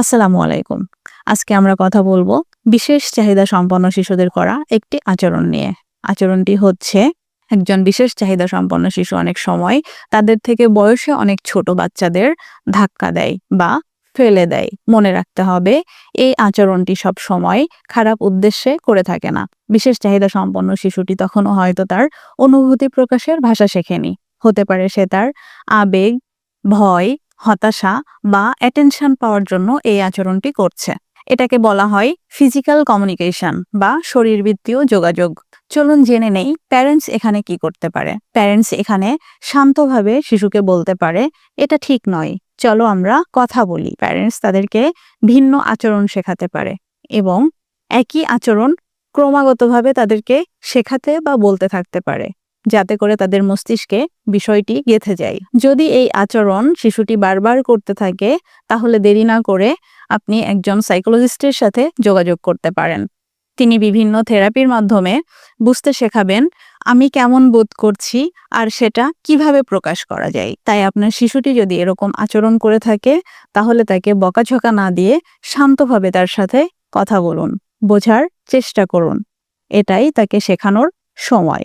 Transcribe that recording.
আসসালামু আলাইকুম। আজকে আমরা কথা বলব বিশেষ চাহিদা সম্পন্ন শিশুদের করা একটি আচরণ নিয়ে। আচরণটি হচ্ছে, একজন বিশেষ চাহিদা সম্পন্ন শিশু অনেক সময় তাদের থেকে বয়সে অনেক ছোট বাচ্চাদের ধাক্কা দেয় বা ফেলে দেয়। মনে রাখতে হবে, এই আচরণটি সব সময় খারাপ উদ্দেশ্যে করে থাকে না। বিশেষ চাহিদা সম্পন্ন শিশুটি তখনও হয়তো তার অনুভূতি প্রকাশের ভাষা শেখেনি। হতে পারে সে তার আবেগ, ভয় হতাশা বা অ্যাটেনশন পাওয়ার জন্য এই আচরণটি করছে। এটাকে বলা হয় ফিজিক্যাল কমিউনিকেশন বা শরীরবৃত্তীয় যোগাযোগ। চলুন জেনে নেই প্যারেন্টস এখানে কি করতে পারে। প্যারেন্টস এখানে শান্তভাবে শিশুকে বলতে পারে, এটা ঠিক নয়। চলো আমরা কথা বলি। প্যারেন্টস তাদেরকে ভিন্ন আচরণ শেখাতে পারে এবং একই আচরণ ক্রমাগতভাবে তাদেরকে শেখাতে বা বলতে থাকতে পারে। যাতে করে তাদের মস্তিষ্কে বিষয়টি গেঁথে যায়। যদি এই আচরণ শিশুটি বারবার করতে থাকে, তাহলে দেরি না করে আপনি একজন সাইকোলজিস্টের সাথে যোগাযোগ করতে পারেন। তিনি বিভিন্ন থেরাপির মাধ্যমে বুঝতে শেখাবেন, আমি কেমন বোধ করছি আর সেটা কীভাবে প্রকাশ করা যায়? তাই আপনার শিশুটি যদি এরকম আচরণ করে থাকে, তাহলে তাকে বকাঝকা না দিয়ে শান্তভাবে তার সাথে কথা বলুন, বোঝার চেষ্টা করুন। এটাই তাকে শেখানোর সময়।